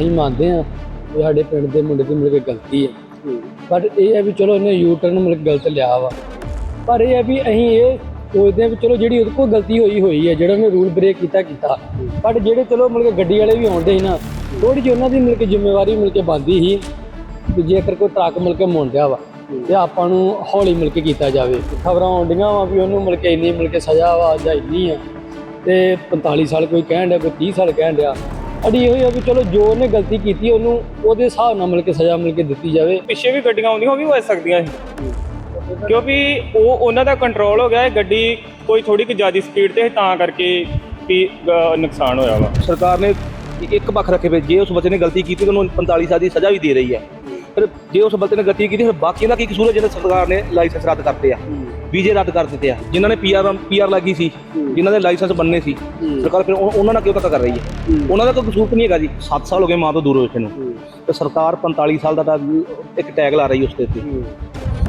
ਅਸੀਂ ਮੰਨਦੇ ਹਾਂ ਕਿ ਸਾਡੇ ਪਿੰਡ ਦੇ ਮੁੰਡੇ ਦੀ ਮਿਲ ਕੇ ਗਲਤੀ ਹੈ। ਬਟ ਇਹ ਹੈ ਵੀ ਚਲੋ ਇਹਨੇ ਯੂ ਟਰਨ ਮਿਲ ਕੇ ਗਲਤ ਲਿਆ ਵਾ। ਪਰ ਇਹ ਹੈ ਵੀ ਅਸੀਂ ਇਹ ਸੋਚਦੇ ਹਾਂ ਵੀ ਚਲੋ ਜਿਹੜੀ ਉਹਦੇ ਕੋਲ ਗਲਤੀ ਹੋਈ ਹੋਈ ਹੈ, ਜਿਹੜਾ ਉਹਨੇ ਰੂਲ ਬ੍ਰੇਕ ਕੀਤਾ ਕੀਤਾ। ਬਟ ਜਿਹੜੇ ਚਲੋ ਮਿਲ ਕੇ ਗੱਡੀ ਵਾਲੇ ਵੀ ਆਉਂਦੇ ਸੀ ਨਾ ਥੋੜੀ ਜਿਹੀ ਉਹਨਾਂ ਦੀ ਮਿਲ ਕੇ ਜ਼ਿੰਮੇਵਾਰੀ ਮਿਲ ਕੇ ਬੰਦੀ ਸੀ ਕਿ ਜੇਕਰ ਕੋਈ ਟਰੱਕ ਮਿਲ ਕੇ ਮੁੰਡਿਆ ਵਾ ਤੇ ਆਪਾਂ ਨੂੰ ਹੌਲੀ ਮਿਲ ਕੇ ਕੀਤਾ ਜਾਵੇ। ਖਬਰਾਂ ਆਉਂਦੀਆਂ ਵਾ ਵੀ ਉਹਨੂੰ ਮਿਲ ਕੇ ਇੰਨੀ ਮਿਲ ਕੇ ਸਜ਼ਾ ਵਾ ਜਾਂ ਇੰਨੀ ਆ ਤੇ 45 ਸਾਲ ਕੋਈ ਕਹਿਣ ਡਿਆ, ਕੋਈ 30 ਸਾਲ ਕਹਿਣ ਡਿਆ। ਅੜੀ ਇਹੋ ਹੀ ਆ ਵੀ ਚਲੋ ਜੋ ਉਹਨੇ ਗਲਤੀ ਕੀਤੀ ਉਹਨੂੰ ਉਹਦੇ ਹਿਸਾਬ ਨਾਲ ਮਿਲ ਕੇ ਸਜ਼ਾ ਮਿਲ ਕੇ ਦਿੱਤੀ ਜਾਵੇ। ਪਿੱਛੇ ਵੀ ਗੱਡੀਆਂ ਆਉਂਦੀਆਂ ਉਹ ਵੀ ਵੱਜ ਸਕਦੀਆਂ ਸੀ। ਕਿਉਂਕਿ ਉਹ ਉਹਨਾਂ ਦਾ ਕੰਟਰੋਲ ਹੋ ਗਿਆ ਇਹ ਗੱਡੀ ਕੋਈ ਥੋੜੀ ਕਿ ਜ਼ਿਆਦਾ ਸਪੀਡ ਤੇ ਸੀ, ਤਾਂ ਕਰਕੇ ਵੀ ਨੁਕਸਾਨ ਹੋਇਆ ਵਾ। ਸਰਕਾਰ ਨੇ ਇੱਕ ਪੱਖ ਰੱਖੇ ਵੇ ਜੇ ਉਸ ਬੱਚੇ ਨੇ ਗਲਤੀ ਕੀਤੀ ਤਾਂ ਉਹਨੂੰ 45 ਸਾਲ ਦੀ ਸਜ਼ਾ ਵੀ ਦੇ ਰਹੀ ਹੈ। ਫਿਰ ਜੇ ਉਸ ਬੱਚੇ ਨੇ ਗਲਤੀ ਕੀਤੀ ਫਿਰ ਬਾਕੀਆਂ ਦਾ ਕੀ ਕਸੂਰ ਹੈ ਜਿਹਨੇ ਸਰਕਾਰ ਨੇ ਲਾਇਸੈਂਸ ਰੱਦ ਕਰਤੇ ਆ? ਵੀਜ਼ੇ ਰੱਦ ਕਰ ਦਿੱਤੇ ਆ, ਜਿਨ੍ਹਾਂ ਨੇ ਪੀਆਰ ਪੀਆਰ ਲੱਗੀ ਸੀ, ਜਿਨ੍ਹਾਂ ਦੇ ਲਾਇਸੈਂਸ ਬੰਨੇ ਸੀ, ਸਰਕਾਰ ਫਿਰ ਉਹ- ਉਹਨਾਂ ਨਾਲ ਕਿਉਂ ਧੱਕਾ ਕਰ ਰਹੀ ਹੈ? ਉਹਨਾਂ ਦਾ ਕੋਈ ਕਸੂਰ ਤਾਂ ਨਹੀਂ ਹੈਗਾ ਜੀ। 7 ਸਾਲ ਹੋ ਗਏ ਮਾਂ ਤੋਂ ਦੂਰ ਹੋਏ ਨੂੰ। ਤੇ ਸਰਕਾਰ 45 ਸਾਲ ਦਾ ਤਾਂ ਇੱਕ ਟੈਗ ਲਾ ਰਹੀ ਉਸ ਦੇ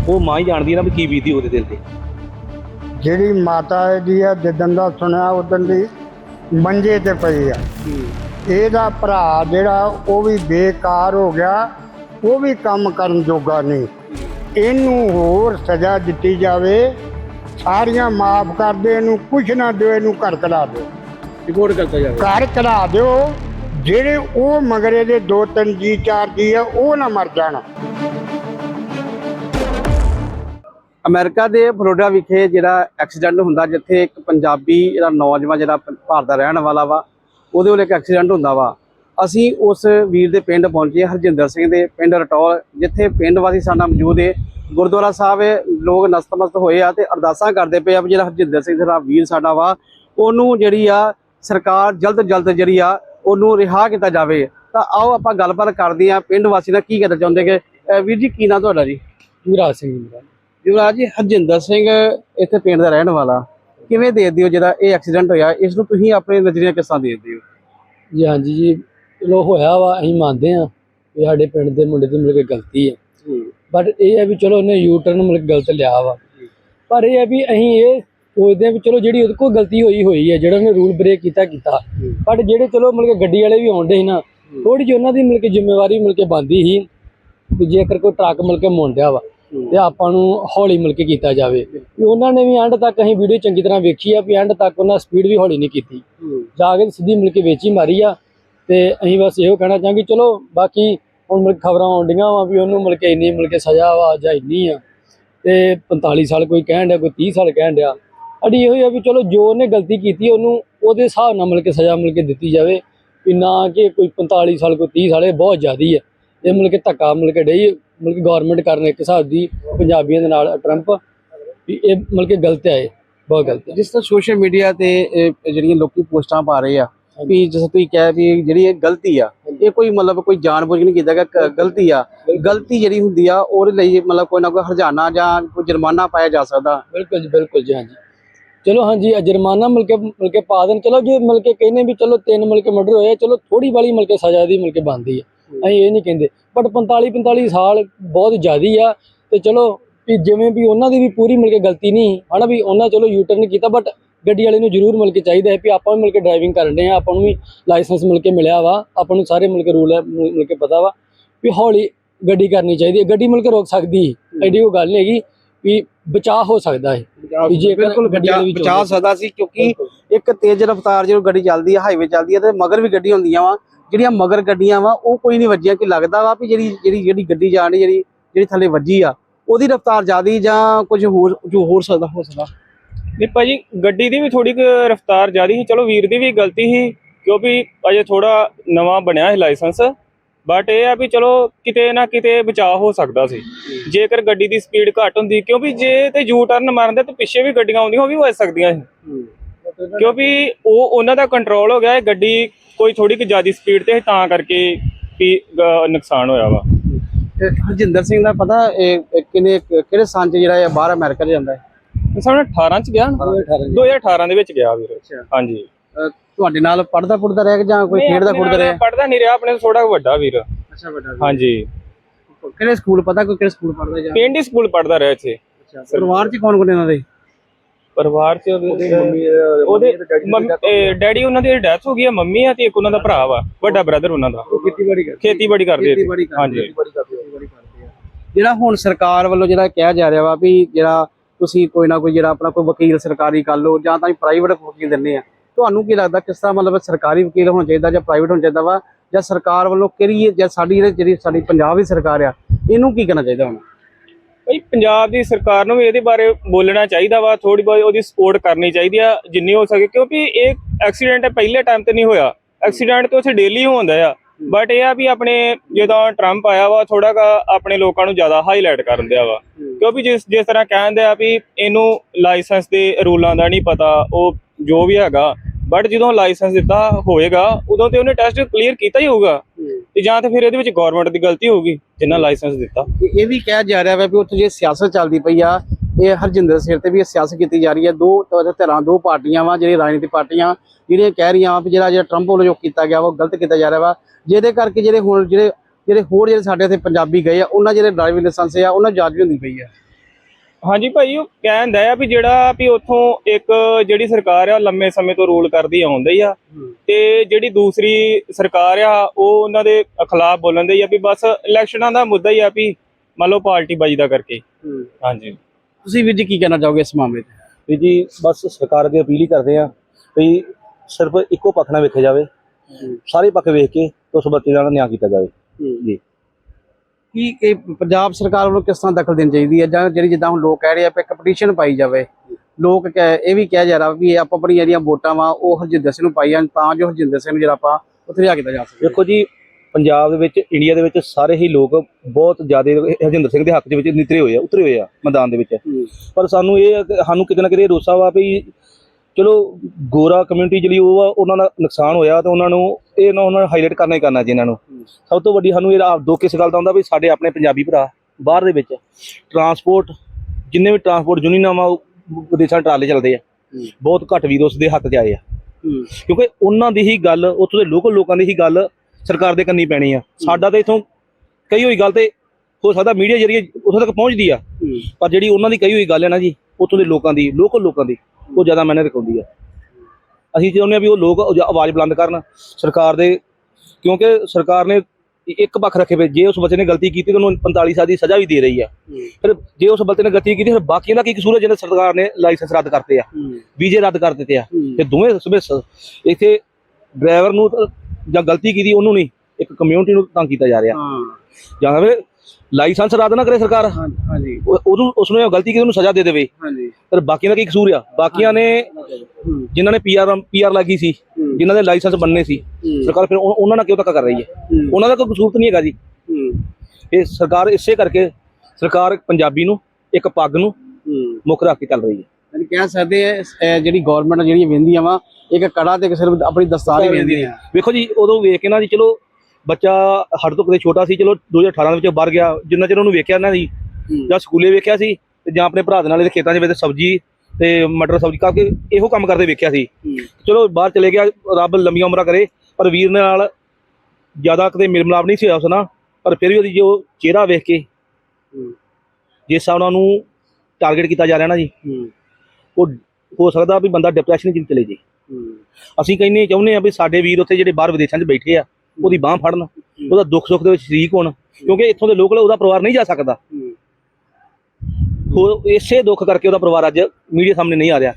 ਉਹ ਮਾਂ ਹੀ ਜਾਣਦੀ ਹੈ ਨਾ ਵੀ ਕੀ ਬੀਤੀ ਉਹਦੇ ਦਿਲ ਤੇ। ਜਿਹੜੀ ਮਾਤਾ ਦੀ ਆ, ਜਿੱਦਣ ਦਾ ਸੁਣਿਆ ਉਦੋਂ ਦੀ ਮੰਜੇ ਤੇ ਪਈ ਆ। ਇਹਦਾ ਭਰਾ ਜਿਹੜਾ, ਉਹ ਵੀ ਬੇਕਾਰ ਹੋ ਗਿਆ। ਉਹ ਵੀ ਕੰਮ ਕਰਨ ਜੋਗਾ ਨਹੀਂ। ਇਹਨੂੰ ਹੋਰ ਸਜ਼ਾ ਦਿੱਤੀ ਜਾਵੇ। ਸਾਰੀਆਂ ਮਾਫ ਕਰ ਦੇ ਇਹਨੂੰ ਕੁਛ ਨਾ ਦਿਓ ਇਹਨੂੰ ਘਰ ਕਢਾ ਦਿਓ। ਰਿਪੋਰਟ ਕਰਤਾ ਜਾਵੇ ਘਰ ਕਢਾ ਦਿਓ ਜਿਹੜੇ ਉਹ ਮਗਰੇ ਦੇ ਦੋ ਤਿੰਨ ਜੀ ਚਾਰ ਜੀ ਆ ਉਹ ਨਾ ਮਰ ਜਾਣ। ਅਮਰੀਕਾ ਦੇ ਫਲੋਰੀਡਾ ਵਿਖੇ ਜਿਹੜਾ ਐਕਸੀਡੈਂਟ ਹੁੰਦਾ ਜਿੱਥੇ ਇੱਕ ਪੰਜਾਬੀ ਜਿਹੜਾ ਨੌਜਵਾਨ ਜਿਹੜਾ ਭਾਰਤ ਦਾ ਰਹਿਣ ਵਾਲਾ ਵਾ ਉਹਦੇ ਕੋਲ ਇੱਕ ਐਕਸੀਡੈਂਟ ਹੁੰਦਾ ਵਾ। ਅਸੀਂ ਉਸ ਵੀਰ ਦੇ ਪਿੰਡ ਪਹੁੰਚੇ ਹਰਜਿੰਦਰ ਸਿੰਘ ਦੇ ਪਿੰਡ ਰਟੌਲ ਜਿੱਥੇ ਪਿੰਡ ਵਾਸੀ ਸਾਡਾ ਮੌਜੂਦ ਹੈ। ਗੁਰਦੁਆਰਾ ਸਾਹਿਬ ਲੋਕ ਨਸਤਮਸਤ ਹੋਏ ਆ ਤੇ ਅਰਦਾਸਾਂ ਕਰਦੇ ਪਏ ਆ ਵੀ ਜਿਹੜਾ ਹਰਜਿੰਦਰ ਸਿੰਘ ਜਿਹੜਾ ਵੀਰ ਸਾਡਾ ਵਾ ਉਹਨੂੰ ਜਿਹੜੀ ਆ ਸਰਕਾਰ ਜਲਦ ਜਲਦ ਜਿਹੜੀ ਆ ਉਹਨੂੰ ਰਿਹਾ ਕੀਤਾ ਜਾਵੇ। ਤਾਂ ਆਓ ਆਪਾਂ ਗੱਲਬਾਤ ਕਰਦੇ ਆ ਪਿੰਡ ਵਾਸੀ ਨਾਲ ਕੀ ਕਹਿਣਾ ਚਾਹੁੰਦੇ ਕਿ ਵੀਰ ਜੀ ਕੀ ਨਾਂ ਤੁਹਾਡਾ ਜੀ? ਵਿਰਾਜ ਸਿੰਘ ਜੀ ਯੁਵਰਾਜ ਜੀ ਹਰਜਿੰਦਰ ਸਿੰਘ ਇੱਥੇ ਪਿੰਡ ਦਾ ਰਹਿਣ ਵਾਲਾ। ਕਿਵੇਂ ਦੇਖਦੇ ਹੋ ਜਿਹੜਾ ਇਹ ਐਕਸੀਡੈਂਟ ਹੋਇਆ ਇਸ ਨੂੰ ਤੁਸੀਂ ਆਪਣੇ ਨਜ਼ਰੀਏ ਕਿਸ ਤਰ੍ਹਾਂ ਦੇਖਦੇ ਹੋ? ਜੀ ਹਾਂਜੀ ਜੀ ਚਲੋ ਹੋਇਆ ਵਾ ਅਸੀਂ ਮੰਨਦੇ ਹਾਂ ਕਿ ਸਾਡੇ ਪਿੰਡ ਦੇ ਮੁੰਡੇ ਦੀ ਮਿਲ ਕੇ ਗਲਤੀ ਹੈ। ਬਟ ਇਹ ਹੈ ਵੀ ਚਲੋ ਉਹਨੇ ਯੂ ਟਰਨ ਮਿਲ ਕੇ ਗਲਤ ਲਿਆ ਵਾ। ਪਰ ਇਹ ਹੈ ਵੀ ਅਸੀਂ ਇਹ ਸੋਚਦੇ ਹਾਂ ਵੀ ਚਲੋ ਜਿਹੜੀ ਉਹਦੇ ਕੋਲ ਗਲਤੀ ਹੋਈ ਹੋਈ ਹੈ ਜਿਹੜਾ ਉਹਨੇ ਰੂਲ ਬ੍ਰੇਕ ਕੀਤਾ ਕੀਤਾ। ਬਟ ਜਿਹੜੇ ਚਲੋ ਮਿਲ ਕੇ ਗੱਡੀ ਵਾਲੇ ਵੀ ਆਉਂਦੇ ਸੀ ਨਾ ਥੋੜੀ ਜਿਹੀ ਉਹਨਾਂ ਦੀ ਮਿਲ ਕੇ ਜ਼ਿੰਮੇਵਾਰੀ ਮਿਲ ਕੇ ਬੰਦੀ ਸੀ ਕਿ ਜੇਕਰ ਕੋਈ ਟਰੱਕ ਮਿਲ ਕੇ ਮੁੰਡਿਆ ਵਾ ਤੇ ਆਪਾਂ ਨੂੰ ਹੌਲੀ ਮਿਲ ਕੇ ਕੀਤਾ ਜਾਵੇ। ਵੀ ਉਹਨਾਂ ਨੇ ਵੀ ਐਂਡ ਤੱਕ ਅਸੀਂ ਵੀਡੀਓ ਚੰਗੀ ਤਰ੍ਹਾਂ ਵੇਖੀ ਆ ਵੀ ਐਂਡ ਤੱਕ ਉਹਨਾਂ ਸਪੀਡ ਵੀ ਹੌਲੀ ਨਹੀਂ ਕੀਤੀ। ਜਾ ਕੇ ਸਿੱਧੀ ਮਿਲ ਕੇ ਵੇਚੀ ਮਾਰੀ ਆ ਤੇ ਅਸੀਂ ਬਸ ਇਹੋ ਕਹਿਣਾ ਚਾਹਾਂਗੇ, ਚਲੋ ਬਾਕੀ ਹੁਣ ਮਿਲ ਖਬਰਾਂ ਆਉਂਦੀਆਂ ਵਾ ਵੀ ਉਹਨੂੰ ਮਿਲ ਕੇ ਇੰਨੀ ਮਿਲ ਕੇ ਸਜ਼ਾ ਵਾ ਜਾਂ ਇੰਨੀ ਆ। ਤੇ 45 ਸਾਲ ਕੋਈ ਕਹਿਣ ਡਿਆ, ਕੋਈ 30 ਸਾਲ ਕਹਿਣ ਡਿਆ। ਅੜੀ ਇਹੋ ਹੀ ਆ ਵੀ ਚਲੋ ਜੋ ਉਹਨੇ ਗਲਤੀ ਕੀਤੀ, ਉਹਨੂੰ ਉਹਦੇ ਹਿਸਾਬ ਨਾਲ ਮਿਲ ਕੇ ਸਜ਼ਾ ਮਿਲ ਕੇ ਦਿੱਤੀ ਜਾਵੇ। ਵੀ ਨਾ ਕਿ ਕੋਈ 45 ਸਾਲ, ਕੋਈ 30 ਸਾਲ, ਇਹ ਬਹੁਤ ਜ਼ਿਆਦੀ ਹੈ ਇਹ ਮਿਲ ਕੇ ਧੱਕਾ ਮਿਲ ਕੇ ਡਈ ਮਿਲ ਕੇ ਗਵਰਨਮੈਂਟ ਕਰਨ ਇੱਕ ਹਿਸਾਬ ਦੀ ਪੰਜਾਬੀਆਂ ਦੇ ਨਾਲ ਟਰੰਪ ਵੀ ਇਹ ਮਿਲ ਕੇ ਗਲਤ ਹੈ ਇਹ, ਬਹੁਤ ਗਲਤ ਹੈ ਜਿਸ ਤਰ੍ਹਾਂ ਸੋਸ਼ਲ ਮੀਡੀਆ ਤੇ ਇਹ ਜਿਹੜੀਆਂ ਲੋਕੀ ਪੋਸਟਾਂ ਪਾ ਰਹੇ ਆ ਵੀ ਜਿਸ ਤੁਸੀਂ ਕਹਿ ਵੀ ਜਿਹੜੀ ਇਹ ਗਲਤੀ ਆ ਇਹ ਕੋਈ ਮਤਲਬ ਕੋਈ ਜਾਣਬੁੱਝ ਨਹੀਂ ਕੀਤਾ ਗਿਆ ਗਲਤੀ ਆ। ਗਲਤੀ ਜਿਹੜੀ ਹੁੰਦੀ ਆ ਉਹਦੇ ਲਈ ਮਤਲਬ ਕੋਈ ਨਾ ਕੋਈ ਹਰਜਾਨਾ ਜਾਂ ਕੋਈ ਜੁਰਮਾਨਾ ਪਾਇਆ ਜਾ ਸਕਦਾ। ਬਿਲਕੁਲ ਜੀ ਬਿਲਕੁਲ ਜੀ ਹਾਂਜੀ। ਚਲੋ ਹਾਂਜੀ ਜੁਰਮਾਨਾ ਮਿਲ ਕੇ ਮਿਲ ਕੇ ਪਾ ਦੇਣ। ਚਲੋ ਜੇ ਮਿਲ ਕੇ ਕਹਿੰਦੇ ਵੀ ਚਲੋ ਤਿੰਨ ਮਿਲ ਕੇ ਮਰਡਰ ਹੋਇਆ ਚਲੋ ਥੋੜੀ ਵਾਲੀ ਮਿਲ ਕੇ ਸਜ਼ਾ ਦੀ ਮਿਲ ਕੇ ਬਣਦੀ ਹੈ। ਅਸੀਂ ਇਹ ਨਹੀਂ ਕਹਿੰਦੇ। ਬਟ 45 45 ਸਾਲ ਬਹੁਤ ਜ਼ਿਆਦੀ ਆ ਤੇ ਚਲੋ ਵੀ ਜਿਵੇਂ ਵੀ ਉਹਨਾਂ ਦੀ ਵੀ ਪੂਰੀ ਮਿਲ ਕੇ ਗਲਤੀ ਨਹੀਂ ਹਨਾ ਵੀ ਉਹਨਾਂ ਚਲੋ ਯੂ ਟਰਨ ਕੀਤਾ ਬਟ ਗੱਡੀ ਵਾਲੇ ਨੂੰ ਜ਼ਰੂਰ ਮਿਲ ਕੇ ਚਾਹੀਦਾ ਹੈ ਵੀ ਆਪਾਂ ਵੀ ਮਿਲ ਕੇ ਡਰਾਈਵਿੰਗ ਕਰਨ ਦੇ ਆ ਆਪਾਂ ਨੂੰ ਵੀ ਲਾਇਸੈਂਸ ਮਿਲ ਕੇ ਮਿਲਿਆ ਵਾ ਆਪਾਂ ਨੂੰ ਸਾਰੇ ਮਿਲ ਕੇ ਰੂਲ ਹੈ ਮਿਲ ਕੇ ਪਤਾ ਵਾ ਵੀ ਹੌਲੀ ਗੱਡੀ ਕਰਨੀ ਚਾਹੀਦੀ ਹੈ। ਗੱਡੀ ਮਿਲ ਕੇ ਰੋਕ ਸਕਦੀ ਹੈ। ਐਡੀ ਕੋਈ ਗੱਲ ਨਹੀਂ ਹੈਗੀ ਵੀ ਬਚਾਅ ਹੋ ਸਕਦਾ ਹੈ ਵੀ ਜੇਕਰ ਬਿਲਕੁਲ ਗੱਡੀ ਵਾਲੇ ਵੀ ਬਚਾ ਚਾਹੁੰਦੇ। ਸਕਦਾ ਸੀ ਕਿਉਂਕਿ ਇੱਕ ਤੇਜ਼ ਰਫ਼ਤਾਰ ਜਦੋਂ ਗੱਡੀ ਚੱਲਦੀ ਆ ਹਾਈਵੇ ਚੱਲਦੀ ਆ ਤੇ ਮਗਰ ਵੀ ਗੱਡੀਆਂ ਹੁੰਦੀਆਂ ਵਾ ਜਿਹੜੀਆਂ ਮਗਰ ਗੱਡੀਆਂ ਵਾ ਉਹ ਕੋਈ ਨਹੀਂ ਵੱਜੀਆਂ ਕਿ ਲੱਗਦਾ ਵਾ ਵੀ ਜਿਹੜੀ ਜਿਹੜੀ ਜਿਹੜੀ ਗੱਡੀ ਜਾਣ ਜਿਹੜੀ ਜਿਹੜੀ ਥੱਲੇ ਵੱਜੀ ਆ ਉਹਦੀ ਰਫ਼ਤਾਰ ਜ਼ਿਆਦੀ ਜਾਂ ਕੁਝ ਹੋਰ ਜੋ ਹੋਰ ਸਕਦਾ ਹੋ ਸਕਦਾ। ਨਹੀਂ ਭਾਜੀ, ਗੱਡੀ ਦੀ ਵੀ ਥੋੜੀ ਕੁ ਰਫ਼ਤਾਰ ਜ਼ਿਆਦਾ ਸੀ। ਚਲੋ ਵੀਰ ਦੀ ਵੀ ਗਲਤੀ ਸੀ, ਕਿਉਂਕਿ ਅਜੇ ਥੋੜਾ ਨਵਾਂ ਬਣਿਆ ਸੀ ਲਾਇਸੈਂਸ। ਬਟ ਇਹ ਆ ਵੀ ਚਲੋ ਕਿਤੇ ਨਾ ਕਿਤੇ ਬਚਾਅ ਹੋ ਸਕਦਾ ਸੀ। ਜੇਕਰ ਗੱਡੀ ਦੀ ਸਪੀਡ ਘੱਟ ਹੁੰਦੀ, ਕਿਉਂਕਿ ਜੇ ਤੇ ਯੂ ਟਰਨ ਮਾਰਦੇ ਤਾਂ ਪਿੱਛੇ ਵੀ ਗੱਡੀਆਂ ਆਉਂਦੀਆਂ, ਉਹ ਵੀ ਵੱਜ ਸਕਦੀਆਂ ਸੀ। ਕਿਉਂਕਿ ਉਹ, ਉਹਨਾਂ ਦਾ ਕੰਟਰੋਲ ਹੋ ਗਿਆ, ਇਹ ਗੱਡੀ ਕੋਈ ਥੋੜੀ ਕੁ ਜ਼ਿਆਦਾ ਸਪੀਡ ਤੇ ਤਾਂ ਕਰਕੇ ਵੀ ਨੁਕਸਾਨ ਹੋਇਆ ਵਾ। ਹਰਜਿੰਦਰ ਸਿੰਘ ਦਾ ਪਤਾ, ਇਹ ਇਹ ਕਿੰਨੇ, ਕਿਹੜੇ ਸਾਲ ਚ ਜਿਹੜਾ ਇਹ ਬਾਹਰ ਅਮਰੀਕਾ ਚ ਜਾਂਦਾ ਹੈ? ਸਾਡਾ 18 ਚ ਗਿਆ ਨਾ? 2018 ਦੇ ਵਿੱਚ ਗਿਆ ਵੀਰ। ਹਾਂਜੀ। ਤੁਹਾਡੇ ਨਾਲ ਪੜਦਾ ਪੁੜਦਾ ਰਹਿ ਗਿਆ ਜਾਂ ਕੋਈ ਖੇਡਦਾ ਖੁੱਡਦਾ ਰਿਹਾ? ਪੜਦਾ ਨਹੀਂ ਰਿਹਾ ਆਪਣੇ ਤੋਂ ਥੋੜਾ ਵੱਡਾ ਵੀਰ। ਅੱਛਾ ਬੇਟਾ ਹਾਂਜੀ। ਕਿਹੜੇ ਸਕੂਲ ਪਤਾ ਕੋਈ ਕਿਹੜੇ ਸਕੂਲ ਪੜਦਾ ਜਾਂ? ਪਿੰਡ ਹੀ ਸਕੂਲ ਪੜਦਾ ਰਿਹਾ ਇੱਥੇ। ਪਰਿਵਾਰ ਚ ਕੌਣ ਕੌਣ ਇਹਨਾਂ ਦੇ? ਪਰਿਵਾਰ ਚ ਉਹਦੀ ਡੈਡੀ ਹੋ ਉਹਨਾਂ ਦੀ ਡੈਥ ਹੋ ਗਈ ਆ ਮੰਮੀ ਆ ਤੇ ਇੱਕ ਉਹਨਾਂ ਦਾ ਭਰਾ ਵਾ ਵੱਡਾ ਬ੍ਰਦਰ ਉਹਨਾਂ ਦਾ। ਖੇਤੀਬਾੜੀ ਕਰਦੇ। ਖੇਤੀਬਾੜੀ ਕਰਦੇ ਹਾਂਜੀ। ਜਿਹੜਾ ਹੁਣ ਸਰਕਾਰ ਵੱਲੋਂ ਜਿਹੜਾ ਕਿਹਾ ਜਾ ਰਿਹਾ ਵਾ ਵੀ ਜਿਹੜਾ ਤੁਸੀਂ ਕੋਈ ਨਾ ਕੋਈ ਜਿਹੜਾ ਆਪਣਾ ਕੋਈ ਵਕੀਲ ਸਰਕਾਰੀ ਕਰ ਲਓ ਜਾਂ ਤਾਂ ਪ੍ਰਾਈਵੇਟ ਵਕੀਲ ਦਿੰਦੇ ਆ। ਤੁਹਾਨੂੰ ਕੀ ਲੱਗਦਾ ਕਿਸ ਤਰ੍ਹਾਂ ਮਤਲਬ ਸਰਕਾਰੀ ਵਕੀਲ ਹੋਣਾ ਚਾਹੀਦਾ ਜਾਂ ਪ੍ਰਾਈਵੇਟ ਹੋਣਾ ਚਾਹੀਦਾ ਵਾ ਜਾਂ ਸਰਕਾਰ ਵੱਲੋਂ ਕਿਹੜੀ ਜਾਂ ਸਾਡੀ ਜਿਹੜੀ- ਸਾਡੀ ਪੰਜਾਬ ਦੀ ਸਰਕਾਰ ਆ, ਇਹਨੂੰ ਕੀ ਕਰਨਾ ਚਾਹੀਦਾ ਹੁਣ? ਭਾਈ ਪੰਜਾਬ ਦੀ ਸਰਕਾਰ ਨੂੰ ਵੀ ਇਹਦੇ ਬਾਰੇ ਬੋਲਣਾ ਚਾਹੀਦਾ ਵਾ ਥੋੜੀ ਬਹੁਤ ਉਹਦੀ ਸਪੋਰਟ ਕਰਨੀ ਚਾਹੀਦੀ ਆ, ਜਿੰਨੀ ਹੋ ਸਕੇ, ਕਿਉਂਕਿ ਇਹ ਐਕਸੀਡੈਂਟ ਪਹਿਲੇ ਟਾਈਮ ਤੇ ਨਹੀਂ ਹੋਇਆ। ਐਕਸੀਡੈਂਟ ਤੇ ਉੱਥੇ ਡੇਲੀ ਹੁੰਦਾ ਆ। ਬਟ ਇਹ ਆ ਵੀ ਆਪਣੇ ਜਦੋਂ ਟਰੰਪ ਆਇਆ ਵਾ ਥੋੜਾ ਕ ਆਪਣੇ ਲੋਕਾਂ ਨੂੰ ਜ਼ਿਆਦਾ ਹਾਈਲਾਈਟ ਕਰਨ ਦਿਆ ਵਾ। ਕਿਉਂਕਿ ਜਿਸ ਜਿਸ ਤਰ੍ਹਾਂ ਕਹਿੰਦੇ ਆ ਵੀ ਇਹਨੂੰ ਲਾਇਸੈਂਸ ਦੇ ਰੂਲਾਂ ਦਾ ਨਹੀਂ ਪਤਾ ਉਹ ਜੋ ਵੀ ਹੈਗਾ ਬਟ ਜਦੋਂ ਲਾਇਸੈਂਸ ਦਿੱਤਾ ਹੋਏਗਾ ਉਦੋਂ ਤੇ ਉਹਨੇ ਟੈਸਟ ਕਲੀਅਰ ਕੀਤਾ ਹੀ ਹੋਊਗਾ। ਤੇ ਜਾਂ ਤੇ ਫਿਰ ਇਹਦੇ ਵਿੱਚ ਗਵਰਨਮੈਂਟ ਦੀ ਗਲਤੀ ਹੋਊਗੀ ਜਿੰਨਾ ਲਾਇਸੈਂਸ ਦਿੱਤਾ। ਇਹ ਇਹ ਵੀ ਕਿਹਾ ਜਾ ਰਿਹਾ ਵਾ ਵੀ ਉੱਥੇ ਜੇ ਸਿਆਸਤ ਚੱਲਦੀ ਪਈ ਆ ਇਹ ਹਰਜਿੰਦਰ ਸਿਰ ਤੇ ਵੀ ਇਹ ਸਿਆਸਤ ਕੀਤੀ ਜਾ ਰਹੀ ਹੈ। ਦੋ ਧਿਰਾਂ ਦੋ ਪਾਰਟੀਆਂ ਵਾ ਜਿਹੜੀ ਰਾਜਨੀਤਿਕ ਪਾਰਟੀਆਂ ਜਿਹੜੀਆਂ ਕਹਿ ਰਹੀਆਂ ਵੀ ਜਿਹੜਾ ਜਿਹੜਾ ਟਰੰਪ ਵੱਲੋਂ ਜੋ ਕੀਤਾ ਗਿਆ ਉਹ ਗਲਤ ਕੀਤਾ ਜਾ ਰਿਹਾ ਵਾ। ਜਿਹਦੇ ਕਰਕੇ ਜਿਹੜੇ ਹੁਣ ਜਿਹੜੇ ਜਿਹੜੇ ਹੋਰ ਜਿਹੜੇ ਸਾਡੇ ਇੱਥੇ ਪੰਜਾਬੀ ਗਏ ਆ ਉਹਨਾਂ ਜਿਹੜੇ ਡਰਾਈਵਿੰਗ ਲਾਇਸੈਂਸ ਆ ਉਹਨਾਂ ਜਾਂਚ ਵੀ ਹੁੰਦੀ ਪਈ ਆ। ਹਾਂਜੀ ਭਾਈ ਉਹ ਕਹਿੰਦਾ ਆ ਵੀ ਜਿਹੜਾ ਵੀ ਉਥੋਂ ਇੱਕ ਜਿਹੜੀ ਸਰਕਾਰ ਆ ਲੰਮੇ ਸਮੇਂ ਤੋਂ ਰੂਲ ਕਰਦੀ ਆਉਂਦੀ ਆ। ਤੇ ਜਿਹੜੀ ਦੂਸਰੀ ਸਰਕਾਰ ਆ ਉਹ ਉਹਨਾਂ ਦੇ ਖਿਲਾਫ ਬੋਲਣ ਦੀ ਆ ਵੀ ਬਸ ਇਲੈਕਸ਼ਨਾਂ ਦਾ ਮੁੱਦਾ ਹੀ ਆ ਵੀ ਮੰਨ ਲਓ ਪਾਰਟੀ ਬਾਜੀ ਦਾ ਕਰਕੇ। ਹਾਂਜੀ। ਤੁਸੀਂ ਵੀਰ ਜੀ ਕੀ ਕਹਿਣਾ ਚਾਹੋਗੇ ਇਸ ਮਾਮਲੇ 'ਚ ਵੀ ਜੀ ਬਸ ਸਰਕਾਰ ਅੱਗੇ ਅਪੀਲ ਹੀ ਕਰਦੇ ਆ ਵੀ ਸਿਰਫ ਇੱਕੋ ਪੱਖ ਨਾਲ ਵੇਖਿਆ ਜਾਵੇ ਸਾਰੇ ਪੱਖ ਵੇਖ ਕੇ ਤੇ ਉਸ ਬੱਚੇ ਦਾ ਨਿਆਂ ਕੀਤਾ ਜਾਵੇ। ਜੀ। ਕੀ ਇਹ ਪੰਜਾਬ ਸਰਕਾਰ ਵੱਲੋਂ ਕਿਸ ਤਰ੍ਹਾਂ ਦਖਲ ਦੇਣੀ ਚਾਹੀਦੀ ਹੈ? ਜਾਂ ਜਿਹੜੀ ਜਿੱਦਾਂ ਹੁਣ ਲੋਕ ਕਹਿ ਰਹੇ ਆ ਕਿ ਇੱਕ ਪਟੀਸ਼ਨ ਪਾਈ ਜਾਵੇ ਲੋਕ ਕਹਿ- ਇਹ ਵੀ ਕਿਹਾ ਜਾ ਰਿਹਾ ਵੀ ਆਪਾਂ ਆਪਣੀਆਂ ਜਿਹੜੀਆਂ ਵੋਟਾਂ ਵਾ ਉਹ ਹਰਜਿੰਦਰ ਸਿੰਘ ਨੂੰ ਪਾਈ ਜਾਣ ਤਾਂ ਜੋ ਹਰਜਿੰਦਰ ਸਿੰਘ ਨੂੰ ਜਿਹੜਾ ਆਪਾਂ ਉੱਥੇ ਲਿਆ ਕੀਤਾ ਜਾ ਸਕੇ ਦੇਖੋ ਜੀ ਪੰਜਾਬ ਦੇ ਵਿੱਚ ਇੰਡੀਆ ਦੇ ਵਿੱਚ ਸਾਰੇ ਹੀ ਲੋਕ ਬਹੁਤ ਜ਼ਿਆਦਾ ਹਰਜਿੰਦਰ ਸਿੰਘ ਦੇ ਹੱਕ ਦੇ ਵਿੱਚ ਨਿਤਰੇ ਹੋਏ ਆ ਉਤਰੇ ਹੋਏ ਆ ਮੈਦਾਨ ਦੇ ਵਿੱਚ। ਪਰ ਸਾਨੂੰ ਇਹ ਸਾਨੂੰ ਕਿਤੇ ਨਾ ਕਿਤੇ ਰੋਸਾ ਵਾ ਵੀ ਚਲੋ ਗੋਰਾ ਕਮਿਊਨਿਟੀ ਜਿਹੜੀ ਉਹ ਆ ਉਹਨਾਂ ਦਾ ਨੁਕਸਾਨ ਹੋਇਆ ਤੇ ਉਹਨਾਂ ਨੂੰ ਇਹ ਨਾ ਉਹਨਾਂ ਨੂੰ ਹਾਈਲਾਈਟ ਕਰਨਾ ਹੀ ਕਰਨਾ ਜੀ ਇਹਨਾਂ ਨੂੰ। ਸਭ ਤੋਂ ਵੱਡੀ ਸਾਨੂੰ ਇਹ ਆਪ ਦੁੱਖ ਇਸ ਗੱਲ ਦਾ ਹੁੰਦਾ ਵੀ ਸਾਡੇ ਆਪਣੇ ਪੰਜਾਬੀ ਭਰਾ ਬਾਹਰ ਦੇ ਵਿੱਚ ਟਰਾਂਸਪੋਰਟ ਜਿੰਨੇ ਵੀ ਟਰਾਂਸਪੋਰਟ ਯੂਨੀਅਨਾਂ ਵਾ ਉਹ ਵਿਦੇਸ਼ਾਂ ਟਰਾਲੇ ਚੱਲਦੇ ਆ। ਬਹੁਤ ਘੱਟ ਵੀਰ ਉਸ ਦੇ ਹੱਕ 'ਚ ਆਏ ਆ। ਕਿਉਂਕਿ ਉਹਨਾਂ ਦੀ ਹੀ ਗੱਲ ਉੱਥੋਂ ਦੇ ਲੋਕਲ ਲੋਕਾਂ ਦੀ ਹੀ ਗੱਲ ਸਰਕਾਰ ਦੇ ਕੰਨੀ ਪੈਣੀ ਆ। ਸਾਡਾ ਤਾਂ ਇਥੋਂ ਕਈ ਹੋਈ ਗੱਲ ਤੇ ਹੋ ਸਕਦਾ ਮੀਡੀਆ ਜਰੀਏ ਉੱਥੇ ਤੱਕ ਪਹੁੰਚਦੀ ਆ। ਪਰ ਜਿਹੜੀ ਉਹਨਾਂ ਦੀ ਕਹੀ ਹੋਈ ਗੱਲ ਹੈ ਨਾ ਜੀ ਉੱਥੋਂ ਦੇ ਲੋਕਾਂ ਦੀ ਲੋਕਲ ਲੋਕਾਂ ਦੀ ਉਹ ਜ਼ਿਆਦਾ ਮੈਨੇ ਰਖਾਉਂਦੀ ਆ। ਅਸੀਂ ਚਾਹੁੰਦੇ ਆ ਵੀ ਉਹ ਲੋਕ ਆਵਾ- ਆਵਾਜ਼ ਬੁਲੰਦ ਕਰਨ। ਸਰਕਾਰ ਦੇ ਕਿਉਂਕਿ ਸਰਕਾਰ ਨੇ ਇੱਕ ਪੱਖ ਰੱਖੇ ਪਏ ਜੇ ਉਸ ਬੱਚੇ ਨੇ ਗਲਤੀ ਕੀਤੀ ਤਾਂ ਉਹਨੂੰ 45 ਸਾਲ ਦੀ ਸਜ਼ਾ ਵੀ ਦੇ ਰਹੀ ਆ। ਫਿਰ ਜੇ ਉਸ ਬੱਚੇ ਨੇ ਗਲਤੀ ਕੀਤੀ ਫਿਰ ਬਾਕੀਆਂ ਦਾ ਕੀ ਕਸੂਰ ਹੈ? ਜਿਹਨੇ ਸਰਕਾਰ ਨੇ ਲਾਇਸੈਂਸ ਰੱਦ ਕਰਤੇ ਆ ਵੀਜ਼ੇ ਰੱਦ ਕਰ ਦਿੱਤੇ ਆ। ਤੇ ਦੋਵੇਂ ਇੱਥੇ ਡਰਾਈਵਰ ਨੂੰ ਜਾਂ ਗਲਤੀ ਕੀਤੀ ਉਹਨੂੰ ਨਹੀਂ ਇੱਕ ਕਮਿਊਨਿਟੀ ਨੂੰ ਤੰਗ ਕੀਤਾ ਜਾ ਰਿਹਾ। ਹਾਂ। ਜਾਂ ਫਿਰ ਲਾਇਸੈਂਸ ਰੱਦ ਨਾ ਕਰੇ ਸਰਕਾਰ। ਹਾਂਜੀ। ਉਹ- ਉਹਨੂੰ ਉਸਨੂੰ ਇਹ ਗਲਤੀ ਕੀਤੀ ਉਹਨੂੰ ਸਜ਼ਾ ਦੇ ਦੇਵੇ। ਹਾਂਜੀ। ਪਰ ਬਾਕੀਆਂ ਦਾ ਕੀ ਕਸੂਰ ਆ? ਬਾਕੀਆਂ ਨੇ ਜਿਨ੍ਹਾਂ ਨੇ ਪੀਆਰ ਪੀਆਰ ਲੱਗੀ ਸੀ ਜਿਨ੍ਹਾਂ ਦੇ ਲਾਇਸੈਂਸ ਬਣਨੇ ਸੀ ਸਰਕਾਰ ਫਿਰ ਉਹ- ਉਹਨਾਂ ਨਾਲ ਕਿਉਂ ਧੱਕਾ ਕਰ ਰਹੀ ਹੈ? ਉਹਨਾਂ ਦਾ ਕੋਈ ਕਸੂਰ ਤਾਂ ਨਹੀਂ ਹੈਗਾ ਜੀ। ਇਹ ਸਰਕਾਰ ਇਸੇ ਕਰਕੇ ਸਰਕਾਰ ਪੰਜਾਬੀ ਨੂੰ ਇੱਕ ਪੱਗ ਨੂੰ ਮੁੱਖ ਰੱਖ ਕੇ ਚੱਲ ਰਹੀ ਹੈ। ਯਾਨੀ ਕਹਿ ਸਕਦੇ ਆ ਜਿਹੜੀ ਗਵਰਨਮੈਂਟ ਜਿਹੜੀਆਂ ਵਹਿੰਦੀਆਂ ਵਾ ਇੱਕ ਕੜਾ ਤੇ ਸਿਰਫ ਆਪਣੀ ਦਸਤਾਰ ਹੀ ਵਹਿੰਦੀ ਆ ਵੇਖੋ ਜੀ ਉਦੋਂ ਵੇਖ ਕੇ ਨਾ ਜੀ ਚਲੋ ਬੱਚਾ ਸਾਡੇ ਤੋਂ ਕਿਤੇ ਛੋਟਾ ਸੀ ਚਲੋ 2018 ਦੇ ਵਿੱਚ ਬਾਹਰ ਗਿਆ ਜਿੰਨਾ ਚਿਰ ਉਹਨੂੰ ਵੇਖਿਆ ਨਾ ਜੀ ਜਾਂ ਸਕੂਲੇ ਵੇਖਿਆ ਸੀ ਤੇ ਜਾਂ ਆਪਣੇ ਭਰਾ ਦੇ ਨਾਲ ਇਹਦੇ ਖੇਤਾਂ 'ਚ ਵਿੱਚ ਸਬਜ਼ੀ ਤੇ ਮਟਰ ਸਬਜ਼ੀ ਕਰਕੇ ਇਹੋ ਕੰਮ ਕਰਦੇ ਵੇਖਿਆ ਸੀ। ਚਲੋ ਬਾਹਰ ਚਲੇ ਗਿਆ ਰੱਬ ਲੰਮੀਆਂ ਉਮਰਾਂ ਕਰੇ ਪਰ ਵੀਰ ਨਾਲ ਜ਼ਿਆਦਾ ਕਿਤੇ ਮਿਲ ਮਿਲਾਪ ਨਹੀਂ ਸੀ ਹੋਇਆ ਉਸ ਨਾਲ ਪਰ ਫਿਰ ਵੀ ਉਹਦੀ ਜੋ ਚਿਹਰਾ ਵੇਖ ਕੇ ਜਿਸ ਹਿਸਾਬ ਨਾਲ ਉਹਨੂੰ ਟਾਰਗੇਟ ਕੀਤਾ ਜਾ ਰਿਹਾ ਨਾ ਜੀ ਉਹ ਹੋ ਸਕਦਾ ਵੀ ਬੰਦਾ ਡਿਪਰੈਸ਼ਨ 'ਚ ਚਲੇ ਜੇ। ਅਸੀਂ ਕਹਿੰਦੇ ਚਾਹੁੰਦੇ ਆ ਵੀ ਸਾਡੇ ਵੀਰ ਉੱਥੇ ਜਿਹੜੇ ਬਾਹਰ ਵਿਦੇਸ਼ਾਂ 'ਚ ਬੈਠੇ ਆ ਉਹਦੀ ਬਾਹ ਫੜਨ ਉਹਦਾ ਦੁੱਖ ਸੁੱਖ ਦੇ ਵਿੱਚ ਸ਼ਰੀਕ ਹੋਣ ਕਿਉਂਕਿ ਇੱਥੋਂ ਦੇ ਲੋਕਲ ਉਹਦਾ ਪਰਿਵਾਰ ਨਹੀਂ ਜਾ ਸਕਦਾ। ਉਹ ਇਸੇ ਦੁੱਖ ਕਰਕੇ ਉਹਦਾ ਪਰਿਵਾਰ ਅੱਜ ਮੀਡੀਆ ਸਾਹਮਣੇ ਨਹੀਂ ਆ ਰਿਹਾ।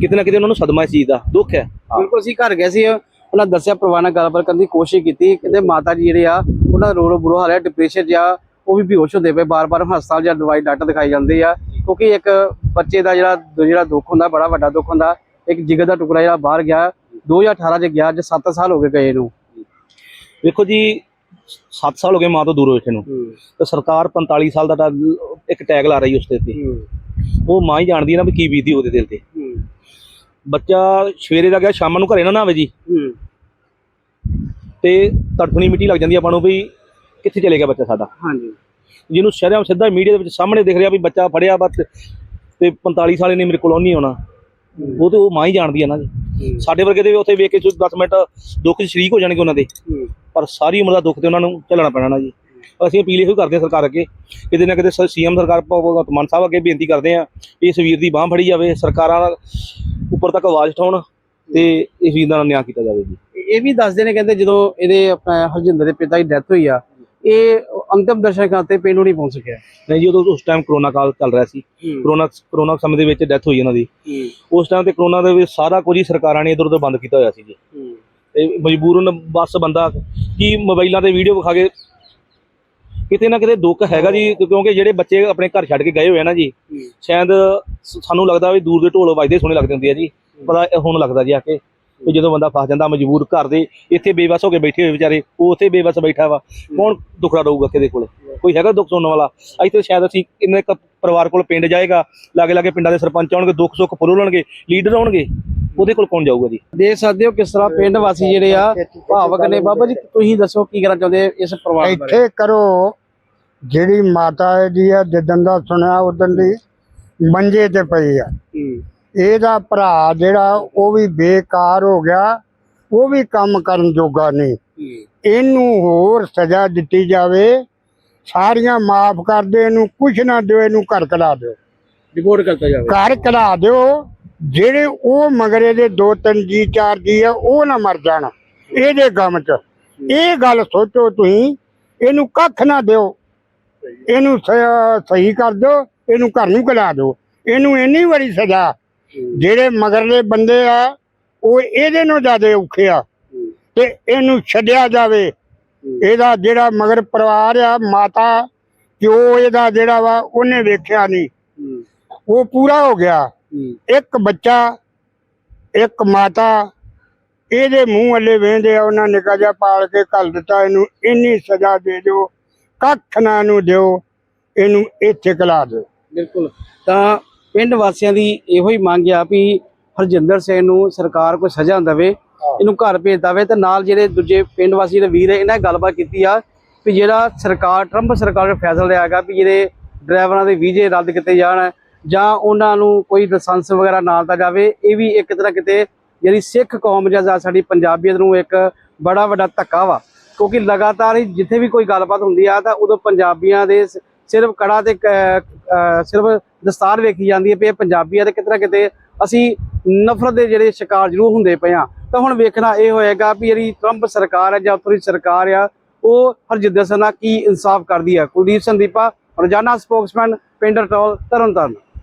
ਕਿਤੇ ਨਾ ਕਿਤੇ ਉਹਨਾਂ ਨੂੰ ਸਦਮਾ ਇਸ ਚੀਜ਼ ਦਾ ਦੁੱਖ ਹੈ। ਬਿਲਕੁਲ ਅਸੀਂ ਘਰ ਗਏ ਸੀ ਉਹਨਾਂ ਦੱਸਿਆ ਪਰਿਵਾਰ ਨਾਲ ਗੱਲਬਾਤ ਕਰਨ ਦੀ ਕੋਸ਼ਿਸ਼ ਕੀਤੀ ਕਹਿੰਦੇ ਮਾਤਾ ਜੀ ਜਿਹੜੇ ਆ ਉਹਨਾਂ ਰੋ ਰੋ ਬੁਰਾ ਹਾਲ ਹੈ ਡਿਪਰੈਸ਼ਨ ਜਾਂ ਉਹ ਵੀ ਬੇਹੋਸ਼ ਹੁੰਦੇ ਪਏ ਬਾਰ-ਬਾਰ ਹਸਪਤਾਲ ਜਾਂ ਦਵਾਈ ਡਾਕਟਰ ਦਿਖਾਈ ਜਾਂਦੇ ਆ ਕਿਉਂਕਿ ਇੱਕ ਬੱਚੇ ਦਾ ਜਿਹੜਾ ਜਿਹੜਾ ਦੁੱਖ ਹੁੰਦਾ ਬੜਾ ਵੱਡਾ ਦੁੱਖ ਹੁੰਦਾ ਇੱਕ ਜਿਗਰ ਦਾ ਟੁਕੜਾ ਜਿਹੜਾ ਬਾਹਰ ਗਿਆ 2018 ਚ ਗਿਆ ਅੱਜ 7 ਸਾਲ ਹੋ ਗਏ ਗਏ ਨੂੰ ਵੇਖੋ ਜੀ 7 ਸਾਲ ਹੋ ਗਏ ਮਾਂ ਤੋਂ ਦੂਰ ਹੋਏ ਨੂੰ। ਤੇ ਸਰਕਾਰ 45 ਸਾਲ ਦਾ ਇੱਕ ਟੈਗ ਲਾ ਰਹੀ ਉਸ ਦੇ ਉੱਤੇ ਉਹ ਮਾਂ ਹੀ ਜਾਣਦੀ ਹੈ ਨਾ ਵੀ ਕੀ ਬੀਤੀ ਉਹਦੇ ਦਿਲ ਤੇ। ਬੱਚਾ ਸਵੇਰੇ ਦਾ ਗਿਆ ਸ਼ਾਮ ਨੂੰ ਘਰੇ ਨਾ ਨਾ ਆਵੇ ਜੀ। ਤੇ ਤੜਫਣੀ ਮਿੱਟੀ ਲੱਗ ਜਾਂਦੀ ਆਪਾਂ ਨੂੰ ਵੀ ਕਿੱਥੇ ਚਲੇ ਗਿਆ ਬੱਚਾ ਸਾਡਾ। ਹਾਂਜੀ। ਜਿਹਨੂੰ ਸ਼ਰਿਆਮ ਸਿੱਧਾ ਮੀਡੀਆ ਦੇ ਵਿੱਚ ਸਾਹਮਣੇ ਦਿਖ ਰਿਹਾ ਵੀ ਬੱਚਾ ਫੜਿਆ ਬਸ ਤੇ 45 ਸਾਲ ਇਹਨੇ ਮੇਰੇ ਕੋਲ ਨਹੀਂ ਆਉਣਾ। ਉਹ ਤੇ ਉਹ ਮਾਂ ਹੀ ਜਾਣਦੀ ਆ ਨਾ ਜੀ। ਸਾਡੇ ਵਰਗੇ ਦੇ ਉੱਥੇ ਵੇਖ ਕੇ 10 ਮਿੰਟ ਦੁੱਖ 'ਚ ਸ਼ਰੀਕ ਹੋ ਜਾਣਗੇ ਉਹਨਾਂ ਦੇ। ਪਰ ਸਾਰੀ ਉਮਰ ਦਾ ਦੁੱਖ ਤੇ ਉਹਨਾਂ ਨੂੰ ਝੱਲਣਾ ਪੈਣਾ ਨਾ ਜੀ। ਅਸੀਂ ਅਪੀਲ ਇਹੋ ਕਰਦੇ ਹਾਂ ਸਰਕਾਰ ਅੱਗੇ ਕਿਤੇ ਨਾ ਕਿਤੇ ਸੀਐਮ ਸਰਕਾਰ ਭਗਵੰਤ ਮਾਨ ਸਾਹਿਬ ਅੱਗੇ ਬੇਨਤੀ ਕਰਦੇ ਹਾਂ ਵੀ ਇਸ ਵੀਰ ਦੀ ਬਾਹ ਫੜੀ ਜਾਵੇ ਸਰਕਾਰਾਂ ਉੱਪਰ ਤੱਕ ਆਵਾਜ਼ ਉਠਾਉਣ ਤੇ ਇਸ ਵੀਰ ਦਾ ਨਿਆਂ ਕੀਤਾ ਜਾਵੇ ਜੀ। ਇਹ ਵੀ ਦੱਸਦੇ ਨੇ ਕਹਿੰਦੇ ਜਦੋਂ ਇਹਦੇ ਆਪਣਾ ਹਰਜਿੰਦਰ ਦੇ ਪਿਤਾ ਦੀ ਡੈਥ ਹੋਈ ਆ ਇਹ ਅੰਤਿਮ ਦਰਸ਼ਨ ਕਰਤੇ ਪਿੰਡ ਨਹੀਂ ਪਹੁੰਚ ਸਕਿਆ। ਨਹੀਂ ਜੀ ਉਦੋਂ ਉਸ ਟਾਈਮ ਕਰੋਨਾ ਕਾਲ ਚੱਲ ਰਿਹਾ ਸੀ। ਕਰੋਨਾ ਕਰੋਨਾ ਸਮੇਂ ਦੇ ਵਿੱਚ ਡੈਥ ਹੋਈ ਇਹਨਾਂ ਦੀ। ਉਸ ਟਾਈਮ ਤੇ ਕਰੋਨਾ ਦੇ ਵਿੱਚ ਸਾਰਾ ਕੁਝ ਹੀ ਸਰਕਾਰਾਂ ਨੇ ਇਧਰ ਉਧਰ ਬੰਦ ਕੀਤਾ ਹੋਇਆ ਸੀ ਜੀ। ਤੇ ਮਜਬੂਰਨ ਬਸ ਬੰਦਾ ਕੀ ਮੋਬਾਈਲਾਂ ਤੇ ਵੀਡੀਓ ਵਿਖਾ ਕੇ ਕਿਤੇ ਨਾ ਕਿਤੇ ਦੁੱਖ ਹੈਗਾ ਜੀ ਕਿਉਂਕਿ ਜਿਹੜੇ ਬੱਚੇ ਆਪਣੇ ਘਰ ਛੱਡ ਕੇ ਗਏ ਹੋਏ ਆ ਨਾ ਜੀ ਸ਼ਾਇਦ ਸਾਨੂੰ ਲੱਗਦਾ ਵੀ ਦੂਰ ਦੇ ਢੋਲ ਵੱਜਦੇ ਸੋਹਣੇ ਲੱਗਦੇ ਹੁੰਦੇ ਆ ਜੀ। ਪਤਾ ਹੁਣ ਲੱਗਦਾ ਜੀ ਆ ਕੇ। ਵੀ ਜਦੋਂ ਬੰਦਾ ਫਸ ਜਾਂਦਾ ਮਜਬੂਰ ਘਰ ਦੇ ਇੱਥੇ ਬੇਵਸ ਹੋ ਕੇ ਬੈਠੇ ਹੋਏ ਵਿਚਾਰੇ ਉਹ ਉੱਥੇ ਬੇਵਸ ਬੈਠਾ ਵਾ। ਕੌਣ ਦੁਖੜਾ ਰਹੂਗਾ ਕਿਹਦੇ ਕੋਲ? ਕੋਈ ਹੈਗਾ ਦੁੱਖ ਸੁਣਨ ਵਾਲਾ? ਇੱਥੇ ਸ਼ਾਇਦ ਅਸੀਂ ਇੰਨੇ ਪਰਿਵਾਰ ਕੋਲ ਪਿੰਡ ਜਾਏਗਾ ਲਾਗੇ ਲਾਗੇ ਪਿੰਡਾਂ ਦੇ ਸਰਪੰਚ ਆਉਣਗੇ ਦੁੱਖ ਸੁੱਖ ਫਰੋਲਣਗੇ ਲੀਡਰ ਆਉਣਗੇ ਉਹਦੇ ਕੋਲ ਕੌਣ ਜਾਊਗਾ ਜੀ? ਦੇਖ ਸਕਦੇ ਹੋ ਕਿਸ ਤਰ੍ਹਾਂ ਪਿੰਡ ਵਾਸੀ ਜਿਹੜੇ ਆ ਭਾਵਕ ਨੇ। ਬਾਬਾ ਜੀ ਤੁਸੀਂ ਦੱਸੋ ਕੀ ਕਹਿਣਾ ਚਾਹੁੰਦੇ ਇਸ ਪਰਿਵਾਰ ਬਾਰੇ? ਇੱਥੇ ਕਰੋ। ਜਿਹੜੀ ਮਾਤਾ ਦੀ ਆ ਜਿੱਦਣ ਦਾ ਸੁਣਿਆ ਉਦੋਂ ਦੀ ਮੰਜੇ ਤੇ ਪਈ ਆ। ਇਹਦਾ ਭਰਾ ਜਿਹੜਾ ਉਹ ਵੀ ਬੇਕਾਰ ਹੋ ਗਿਆ ਉਹ ਵੀ ਕੰਮ ਕਰਨ ਜੋਗਾ ਨਹੀਂ। ਇਹਨੂੰ ਹੋਰ ਸਜ਼ਾ ਦਿੱਤੀ ਜਾਵੇ ਸਾਰੀਆਂ ਮਾਫ ਕਰ ਦੇ ਇਹਨੂੰ ਕੁਛ ਨਾ ਦਿਓ ਇਹਨੂੰ ਘਰ ਕਲਾ ਦਿਓ। ਰਿਪੋਰਟ ਕਰਤਾ ਜਾਵੇ। ਘਰ ਕਲਾ ਦਿਓ ਜਿਹੜੇ ਉਹ ਮਗਰੇ ਦੇ ਦੋ ਤਿੰਨ ਜੀ ਚਾਰ ਜੀ ਆ ਉਹ ਨਾ ਮਰ ਜਾਣ ਇਹਦੇ ਗਮ ਚ। ਇਹ ਗੱਲ ਸੋਚੋ ਤੁਸੀਂ ਇਹਨੂੰ ਕੱਖ ਨਾ ਦਿਓ। ਇਹਨੂੰ ਸਹੀ ਕਰ ਦਿਓ ਇਹਨੂੰ ਘਰ ਨੂੰ ਕਲਾ ਦਿਓ। ਇਹਨੂੰ ਇੰਨੀ ਵਾਰੀ ਸਜ਼ਾ ਜਿਹੜੇ ਮਗਰਲੇ ਬੰਦੇ ਆ, ਉਹ ਇਹਦੇ ਨਾਲੋਂ ਜ਼ਿਆਦਾ ਔਖੇ ਆ। ਤੇ ਇਹਨੂੰ ਛੱਡਿਆ ਜਾਵੇ। ਇਹਦਾ ਜਿਹੜਾ ਮਗਰ ਪਰਿਵਾਰ ਆ, ਮਾਤਾ, ਪਿਓ ਇਹਦਾ ਜਿਹੜਾ ਵਾ, ਉਹਨੇ ਵੇਖਿਆ ਨਹੀਂ। ਉਹ ਪੂਰਾ ਹੋ ਗਿਆ। ਇੱਕ ਬੱਚਾ, ਇੱਕ ਮਾਤਾ, ਇਹਦੇ ਮੂੰਹ ਵੱਲੇ ਵੇਂਦੇ ਆ, ਉਹਨਾਂ ਨਿੱਕਾ ਜਿਹਾ ਪਾਲ ਕੇ ਘੱਲ ਦਿੱਤਾ ਇਹਨੂੰ, ਇੰਨੀ ਸਜ਼ਾ ਦੇ ਦਿਓ, ਕੱਖ ਨਾ ਇਹਨੂੰ ਦਿਓ, ਇਹਨੂੰ ਇੱਥੇ ਕਲਾ ਦਿਓ। ਬਿਲਕੁਲ। ਤਾਂ ਪਿੰਡ ਵਾਸੀਆਂ ਦੀ ਇਹੋ ਹੀ ਮੰਗ ਆ ਵੀ ਹਰਜਿੰਦਰ ਸਿੰਘ ਨੂੰ ਸਰਕਾਰ ਕੋਈ ਸਜ਼ਾ ਦੇਵੇ ਇਹਨੂੰ ਘਰ ਭੇਜ ਦੇਵੇ ਤੇ ਨਾਲ ਜਿਹੜੇ ਦੂਜੇ ਪਿੰਡ ਵਾਸੀ ਜਿਹੜੇ ਵੀਰ ਹੈ ਇਹਨਾਂ ਗੱਲਬਾਤ ਕੀਤੀ ਆ ਵੀ ਜਿਹੜਾ ਸਰਕਾਰ ਟਰੰਪ ਸਰਕਾਰ ਨੇ ਫੈਸਲਾ ਲਿਆ ਹੈਗਾ ਵੀ ਜਿਹੜੇ ਡਰਾਈਵਰਾਂ ਦੇ ਵੀਜ਼ੇ ਰੱਦ ਕੀਤੇ ਜਾਣ ਜਾਂ ਉਹਨਾਂ ਨੂੰ ਕੋਈ ਲਾਇਸੈਂਸ ਵਗੈਰਾ ਨਾ ਦਿੱਤਾ ਜਾਵੇ ਇਹ ਵੀ ਇੱਕ ਤਰ੍ਹਾਂ ਕਿਤੇ ਜਿਹੜੀ ਸਿੱਖ ਕੌਮ ਜਾਂ ਸਾਡੀ ਪੰਜਾਬੀਅਤ ਨੂੰ ਇੱਕ ਬੜਾ ਵੱਡਾ ਧੱਕਾ ਵਾ। ਕਿਉਂਕਿ ਲਗਾਤਾਰ ਹੀ ਜਿੱਥੇ ਵੀ ਕੋਈ ਗੱਲਬਾਤ ਹੁੰਦੀ ਆ ਤਾਂ ਉਦੋਂ ਪੰਜਾਬੀਆਂ ਦੇ ਸਿਰਫ ਕੜਾ ਤੇ ਕ- ਸਿਰਫ ਦਸਤਾਰ ਵੇਖੀ ਜਾਂਦੀ ਹੈ ਵੀ ਇਹ ਪੰਜਾਬੀ ਆ ਤੇ ਕਿਤੇ ਨਾ ਕਿਤੇ ਅਸੀਂ ਨਫ਼ਰਤ ਦੇ ਜਿਹੜੇ ਸ਼ਿਕਾਰ ਜ਼ਰੂਰ ਹੁੰਦੇ ਪਏ ਆ ਤਾਂ ਹੁਣ ਵੇਖਣਾ ਇਹ ਹੋਏਗਾ ਵੀ ਜਿਹੜੀ ਟਰੰਪ ਸਰਕਾਰ ਹੈ ਜਾਂ ਉੱਤਰੀ ਸਰਕਾਰ ਆ, ਉਹ ਹਰਜਿੰਦਰ ਸਿੰਘ ਨਾਲ ਕੀ ਇਨਸਾਫ ਕਰਦੀ ਹੈ? ਕੁਲਦੀਪ ਸੰਦੀਪਾ, ਰੋਜ਼ਾਨਾ ਸਪੋਕਸਮੈਨ, ਪਿੰਡ ਰਟੌਲ, ਤਰਨਤਾਰਨ।